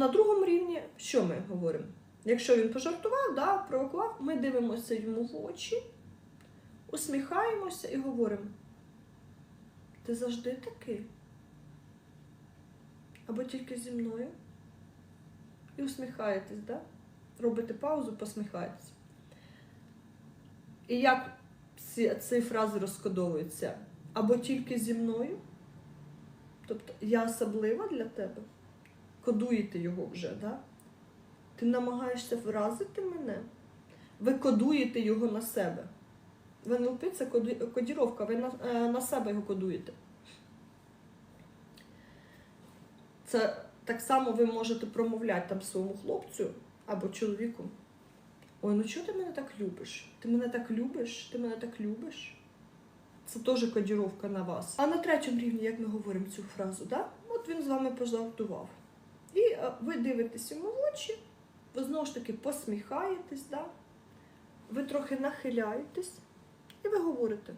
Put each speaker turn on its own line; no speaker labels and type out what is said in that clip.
на другому рівні, що ми говоримо? Якщо він пожартував, да, провокував, ми дивимося йому в очі, усміхаємося і говоримо: ти завжди такий? Або тільки зі мною? І усміхаєтесь, да? робите паузу, посміхаєтесь. І як ці, ці фрази розкодовуються? Або тільки зі мною? Тобто я особлива для тебе? Кодуєте його вже, да? Ти намагаєшся вразити мене? Ви кодуєте його на себе. В НЛП це кодіровка, ви на, е, на себе його кодуєте. Це так само ви можете промовляти там своєму хлопцю або чоловіку. Ой, ну чого ти мене так любиш? Ти мене так любиш? Ти мене так любиш? Це теж кодіровка на вас. А на третьому рівні, як ми говоримо цю фразу, да? от він з вами пожартував. І е, ви дивитесь йому в очі, ви знову ж таки посміхаєтесь, да? ви трохи нахиляєтесь, і ви говорите: